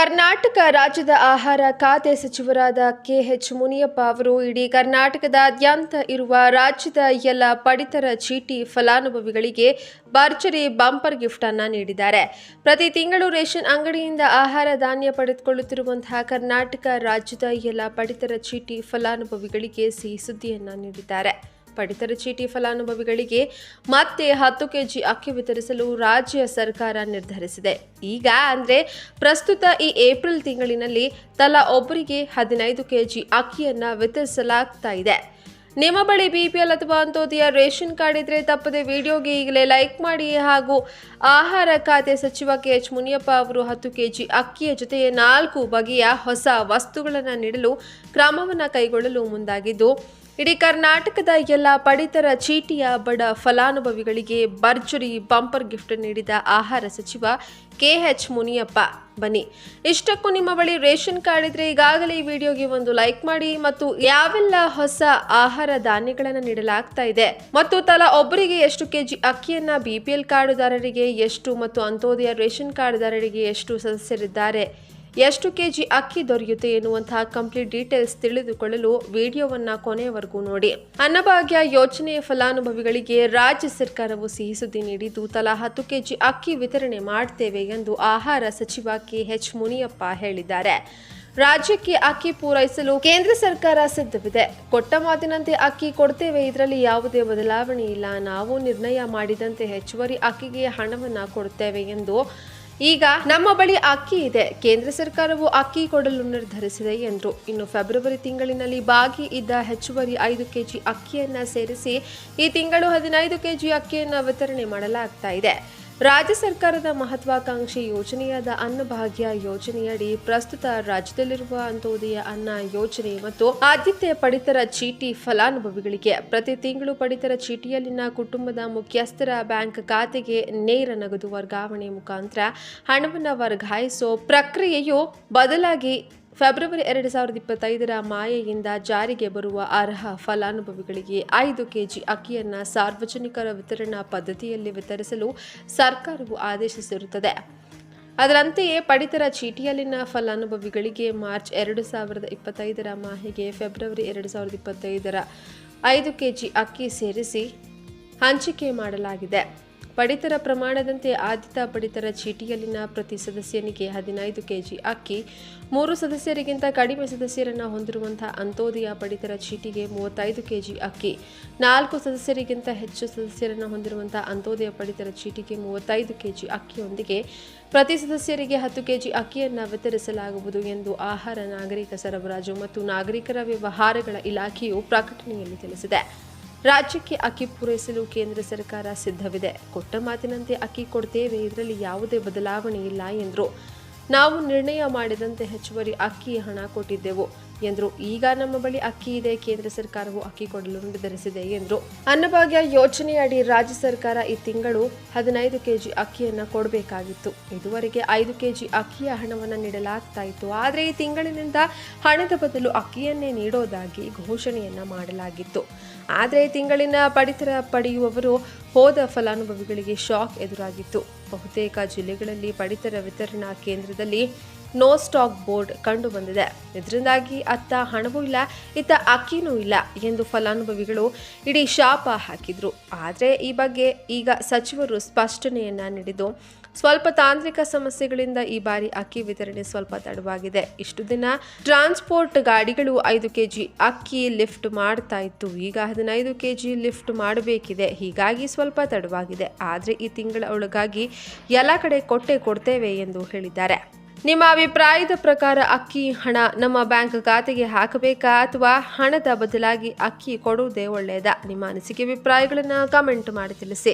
ಕರ್ನಾಟಕ ರಾಜ್ಯದ ಆಹಾರ ಖಾತೆ ಸಚಿವರಾದ ಕೆಎಚ್ ಮುನಿಯಪ್ಪ ಅವರು ಇಡೀ ಕರ್ನಾಟಕದಾದ್ಯಂತ ಇರುವ ರಾಜ್ಯದ ಎಲ್ಲ ಪಡಿತರ ಚೀಟಿ ಫಲಾನುಭವಿಗಳಿಗೆ ಭರ್ಜರಿ ಬಂಪರ್ ಗಿಫ್ಟ್ ಅನ್ನು ನೀಡಿದ್ದಾರೆ. ಪ್ರತಿ ತಿಂಗಳು ರೇಷನ್ ಅಂಗಡಿಯಿಂದ ಆಹಾರ ಧಾನ್ಯ ಪಡೆದುಕೊಳ್ಳುತ್ತಿರುವಂತಹ ಕರ್ನಾಟಕ ರಾಜ್ಯದ ಎಲ್ಲ ಪಡಿತರ ಚೀಟಿ ಫಲಾನುಭವಿಗಳಿಗೆ ಸಿಹಿ ಸುದ್ದಿಯನ್ನು ನೀಡಿದ್ದಾರೆ. ಪಡಿತರ ಚೀಟಿ ಫಲಾನುಭವಿಗಳಿಗೆ ಮತ್ತೆ ಹತ್ತು ಕೆಜಿ ಅಕ್ಕಿ ವಿತರಿಸಲು ರಾಜ್ಯ ಸರ್ಕಾರ ನಿರ್ಧರಿಸಿದೆ. ಈಗ ಅಂದ್ರೆ ಪ್ರಸ್ತುತ ಈ ಏಪ್ರಿಲ್ ತಿಂಗಳಿನಲ್ಲಿ ತಲಾ ಒಬ್ಬರಿಗೆ ಹದಿನೈದು ಕೆಜಿ ಅಕ್ಕಿಯನ್ನು ವಿತರಿಸಲಾಗ್ತಾ ಇದೆ. ನಿಮ್ಮ ಬಳಿ ಬಿಪಿಎಲ್ ಅಥವಾ ಅಂತ್ಯೋದಯ ರೇಷನ್ ಕಾರ್ಡ್ ಇದ್ರೆ ತಪ್ಪದೆ ವಿಡಿಯೋಗೆ ಈಗಲೇ ಲೈಕ್ ಮಾಡಿ ಹಾಗೂ ಆಹಾರ ಖಾತೆ ಸಚಿವ ಕೆ ಎಚ್ ಮುನಿಯಪ್ಪ ಅವರು ಹತ್ತು ಕೆಜಿ ಅಕ್ಕಿಯ ಜೊತೆಗೆ ನಾಲ್ಕು ಬಗೆಯ ಹೊಸ ವಸ್ತುಗಳನ್ನು ನೀಡಲು ಕ್ರಮವನ್ನು ಕೈಗೊಳ್ಳಲು ಮುಂದಾಗಿದ್ದು ಇಡೀ ಕರ್ನಾಟಕದ ಎಲ್ಲ ಪಡಿತರ ಚೀಟಿಯ ಬಡ ಫಲಾನುಭವಿಗಳಿಗೆ ಭರ್ಜರಿ ಬಂಪರ್ ಗಿಫ್ಟ್ ನೀಡಿದ ಆಹಾರ ಸಚಿವ ಕೆಎಚ್ ಮುನಿಯಪ್ಪ. ಬನ್ನಿ, ಇಷ್ಟಕ್ಕೂ ನಿಮ್ಮ ಬಳಿ ರೇಷನ್ ಕಾರ್ಡ್ ಇದ್ರೆ ಈಗಾಗಲೇ ಈ ವಿಡಿಯೋಗೆ ಒಂದು ಲೈಕ್ ಮಾಡಿ ಮತ್ತು ಯಾವೆಲ್ಲ ಹೊಸ ಆಹಾರ ಧಾನ್ಯಗಳನ್ನು ನೀಡಲಾಗ್ತಾ ಇದೆ ಮತ್ತು ತಲಾ ಒಬ್ಬರಿಗೆ ಎಷ್ಟು ಕೆಜಿ ಅಕ್ಕಿಯನ್ನ ಬಿಪಿಎಲ್ ಕಾರ್ಡುದಾರರಿಗೆ ಎಷ್ಟು ಮತ್ತು ಅಂತ್ಯೋದಯ ರೇಷನ್ ಕಾರ್ಡ್ದಾರರಿಗೆ ಎಷ್ಟು ಸದಸ್ಯರಿದ್ದಾರೆ? ಎಷ್ಟು ಕೆಜಿ ಅಕ್ಕಿ ದೊರೆಯುತ್ತೆ ಎನ್ನುವಂತಹ ಕಂಪ್ಲೀಟ್ ಡೀಟೇಲ್ಸ್ ತಿಳಿದುಕೊಳ್ಳಲು ವಿಡಿಯೋವನ್ನ ಕೊನೆಯವರೆಗೂ ನೋಡಿ. ಅನ್ನಭಾಗ್ಯ ಯೋಜನೆಯ ಫಲಾನುಭವಿಗಳಿಗೆ ರಾಜ್ಯ ಸರ್ಕಾರವು ಸಿಹಿ ಸುದ್ದಿ ನೀಡಿದ್ದು, ತಲಾ ಹತ್ತು ಕೆಜಿ ಅಕ್ಕಿ ವಿತರಣೆ ಮಾಡ್ತೇವೆ ಎಂದು ಆಹಾರ ಸಚಿವ ಕೆಎಚ್ ಮುನಿಯಪ್ಪ ಹೇಳಿದ್ದಾರೆ. ರಾಜ್ಯಕ್ಕೆ ಅಕ್ಕಿ ಪೂರೈಸಲು ಕೇಂದ್ರ ಸರ್ಕಾರ ಸಿದ್ಧವಿದೆ. ಕೊಟ್ಟ ಮಾತಿನಂತೆ ಅಕ್ಕಿ ಕೊಡ್ತೇವೆ, ಇದರಲ್ಲಿ ಯಾವುದೇ ಬದಲಾವಣೆ ಇಲ್ಲ. ನಾವು ನಿರ್ಣಯ ಮಾಡಿದಂತೆ ಹೆಚ್ಚುವರಿ ಅಕ್ಕಿಗೆ ಹಣವನ್ನು ಕೊಡುತ್ತೇವೆ ಎಂದು ಈಗ ನಮ್ಮ ಬಳಿ ಅಕ್ಕಿ ಇದೆ. ಕೇಂದ್ರ ಸರ್ಕಾರವು ಅಕ್ಕಿ ಕೊಡಲು ನಿರ್ಧರಿಸಿದೆ ಎಂದರು ಇನ್ನು ಫೆಬ್ರವರಿ ತಿಂಗಳಿನಲ್ಲಿ ಬಾಗಿ ಇದ್ದ ಹೆಚ್ಚುವರಿ ಐದು ಕೆಜಿ ಅಕ್ಕಿಯನ್ನ ಸೇರಿಸಿ ಈ ತಿಂಗಳು ಹದಿನೈದು ಕೆಜಿ ಅಕ್ಕಿಯನ್ನ ವಿತರಣೆ ಮಾಡಲಾಗ್ತಾ ಇದೆ. ರಾಜ್ಯ ಸರ್ಕಾರದ ಮಹತ್ವಾಕಾಂಕ್ಷಿ ಯೋಜನೆಯಾದ ಅನ್ನಭಾಗ್ಯ ಯೋಜನೆಯಡಿ ಪ್ರಸ್ತುತ ರಾಜ್ಯದಲ್ಲಿರುವ ಅಂತ್ಯೋದಯ ಅನ್ನ ಯೋಜನೆ ಮತ್ತು ಆದ್ಯತೆಯ ಪಡಿತರ ಚೀಟಿ ಫಲಾನುಭವಿಗಳಿಗೆ ಪ್ರತಿ ತಿಂಗಳು ಪಡಿತರ ಚೀಟಿಯಲ್ಲಿನ ಕುಟುಂಬದ ಮುಖ್ಯಸ್ಥರ ಬ್ಯಾಂಕ್ ಖಾತೆಗೆ ನೇರ ನಗದು ವರ್ಗಾವಣೆ ಮುಖಾಂತರ ಹಣವನ್ನು ವರ್ಗಾಯಿಸೋ ಪ್ರಕ್ರಿಯೆಯು ಬದಲಾಗಿ ಫೆಬ್ರವರಿ ಎರಡು ಸಾವಿರದ ಇಪ್ಪತ್ತೈದರ ಮಾಯೆಯಿಂದ ಜಾರಿಗೆ ಬರುವ ಅರ್ಹ ಫಲಾನುಭವಿಗಳಿಗೆ ಐದು ಕೆಜಿ ಅಕ್ಕಿಯನ್ನು ಸಾರ್ವಜನಿಕರ ವಿತರಣಾ ಪದ್ಧತಿಯಲ್ಲಿ ವಿತರಿಸಲು ಸರ್ಕಾರವು ಆದೇಶಿಸಿರುತ್ತದೆ. ಅದರಂತೆಯೇ ಪಡಿತರ ಚೀಟಿಯಲ್ಲಿನ ಫಲಾನುಭವಿಗಳಿಗೆ ಮಾರ್ಚ್ ಎರಡು ಸಾವಿರದ ಇಪ್ಪತ್ತೈದರ ಮಾಹೆಗೆ ಫೆಬ್ರವರಿ ಎರಡು ಸಾವಿರದ ಇಪ್ಪತ್ತೈದರ ಐದು ಕೆಜಿ ಅಕ್ಕಿ ಸೇರಿಸಿ ಹಂಚಿಕೆ ಮಾಡಲಾಗಿದೆ. ಪಡಿತರ ಪ್ರಮಾಣದಂತೆ ಆದ್ಯತಾ ಪಡಿತರ ಚೀಟಿಯಲ್ಲಿನ ಪ್ರತಿ ಸದಸ್ಯನಿಗೆ ಹದಿನೈದು ಕೆಜಿ ಅಕ್ಕಿ, ಮೂರು ಸದಸ್ಯರಿಗಿಂತ ಕಡಿಮೆ ಸದಸ್ಯರನ್ನು ಹೊಂದಿರುವಂತಹ ಅಂತೋದಯ ಪಡಿತರ ಚೀಟಿಗೆ ಮೂವತ್ತೈದು ಕೆಜಿ ಅಕ್ಕಿ, ನಾಲ್ಕು ಸದಸ್ಯರಿಗಿಂತ ಹೆಚ್ಚು ಸದಸ್ಯರನ್ನು ಹೊಂದಿರುವಂತಹ ಅಂತೋದಯ ಪಡಿತರ ಚೀಟಿಗೆ ಮೂವತ್ತೈದು ಕೆಜಿ ಅಕ್ಕಿಯೊಂದಿಗೆ ಪ್ರತಿ ಸದಸ್ಯರಿಗೆ ಹತ್ತು ಕೆಜಿ ಅಕ್ಕಿಯನ್ನು ವಿತರಿಸಲಾಗುವುದು ಎಂದು ಆಹಾರ, ನಾಗರಿಕ ಸರಬರಾಜು ಮತ್ತು ನಾಗರಿಕರ ವ್ಯವಹಾರಗಳ ಇಲಾಖೆಯು ಪ್ರಕಟಣೆಯಲ್ಲಿ ತಿಳಿಸಿದೆ. ರಾಜ್ಯಕ್ಕೆ ಅಕ್ಕಿ ಪೂರೈಸಲು ಕೇಂದ್ರ ಸರ್ಕಾರ ಸಿದ್ಧವಿದೆ. ಕೊಟ್ಟ ಮಾತಿನಂತೆ ಅಕ್ಕಿ ಕೊಡ್ತೇವೆ, ಇದರಲ್ಲಿ ಯಾವುದೇ ಬದಲಾವಣೆ ಇಲ್ಲ ಎಂದರು. ನಾವು ನಿರ್ಣಯ ಮಾಡಿದಂತೆ ಹೆಚ್ಚುವರಿ ಅಕ್ಕಿ ಹಣ ಕೊಟ್ಟಿದ್ದೆವು. ಎಂದರು, ಈಗ ನಮ್ಮ ಬಳಿ ಅಕ್ಕಿ ಇದೆ, ಕೇಂದ್ರ ಸರ್ಕಾರವು ಅಕ್ಕಿ ಕೊಡಲು ನಿರ್ಧರಿಸಿದೆ, ಎಂದರು. ಅನ್ನಭಾಗ್ಯ ಯೋಜನೆಯಡಿ ರಾಜ್ಯ ಸರ್ಕಾರ ಈ ತಿಂಗಳು ಹದಿನೈದು ಕೆಜಿ ಅಕ್ಕಿಯನ್ನು ಕೊಡಬೇಕಾಗಿತ್ತು. ಇದುವರೆಗೆ ಐದು ಕೆಜಿ ಅಕ್ಕಿಯ ಹಣವನ್ನು ನೀಡಲಾಗ್ತಾ ಇತ್ತು. ಆದರೆ ಈ ತಿಂಗಳಿನಿಂದ ಹಣದ ಬದಲು ಅಕ್ಕಿಯನ್ನೇ ನೀಡೋದಾಗಿ ಘೋಷಣೆಯನ್ನು ಮಾಡಲಾಗಿತ್ತು. ಆದರೆ ಈ ತಿಂಗಳಿನ ಪಡಿತರ ಪಡೆಯುವವರು ಹೋದ ಫಲಾನುಭವಿಗಳಿಗೆ ಶಾಕ್ ಎದುರಾಗಿತ್ತು. ಬಹುತೇಕ ಜಿಲ್ಲೆಗಳಲ್ಲಿ ಪಡಿತರ ವಿತರಣಾ ಕೇಂದ್ರದಲ್ಲಿ ನೋ ಸ್ಟಾಕ್ ಬೋರ್ಡ್ ಕಂಡು ಬಂದಿದೆ ಇದರಿಂದಾಗಿ ಅತ್ತ ಹಣವೂ ಇಲ್ಲ, ಇತ್ತ ಅಕ್ಕಿನೂ ಇಲ್ಲ ಎಂದು ಫಲಾನುಭವಿಗಳು ಇಡೀ ಶಾಪ ಹಾಕಿದ್ರು. ಆದರೆ ಈ ಬಗ್ಗೆ ಈಗ ಸಚಿವರು ಸ್ಪಷ್ಟನೆಯನ್ನ ನೀಡಿದ್ದು ಸ್ವಲ್ಪ ತಾಂತ್ರಿಕ ಸಮಸ್ಯೆಗಳಿಂದ ಈ ಬಾರಿ ಅಕ್ಕಿ ವಿತರಣೆ ಸ್ವಲ್ಪ ತಡವಾಗಿದೆ. ಇಷ್ಟು ದಿನ ಟ್ರಾನ್ಸ್ಪೋರ್ಟ್ ಗಾಡಿಗಳು ಐದು ಕೆಜಿ ಅಕ್ಕಿ ಲಿಫ್ಟ್ ಮಾಡ್ತಾ ಇತ್ತು. ಈಗ ಹದಿನೈದು ಕೆಜಿ ಲಿಫ್ಟ್ ಮಾಡಬೇಕಿದೆ. ಹೀಗಾಗಿ ಸ್ವಲ್ಪ ತಡವಾಗಿದೆ. ಆದರೆ ಈ ತಿಂಗಳ ಒಳಗಾಗಿ ಎಲ್ಲ ಕಡೆ ಕೊಟ್ಟೆ ಕೊಡ್ತೇವೆ ಎಂದು ಹೇಳಿದ್ದಾರೆ. ನಿಮ್ಮ ಅಭಿಪ್ರಾಯದ ಪ್ರಕಾರ ಅಕ್ಕಿ ಹಣ ನಮ್ಮ ಬ್ಯಾಂಕ್ ಖಾತೆಗೆ ಹಾಕಬೇಕಾ ಅಥವಾ ಹಣದ ಬದಲಾಗಿ ಅಕ್ಕಿ ಕೊಡುವುದೇ ಒಳ್ಳೆಯದಾ? ನಿಮ್ಮ ಅನಿಸಿಕೆ, ಅಭಿಪ್ರಾಯಗಳನ್ನು ಕಮೆಂಟ್ ಮಾಡಿ ತಿಳಿಸಿ.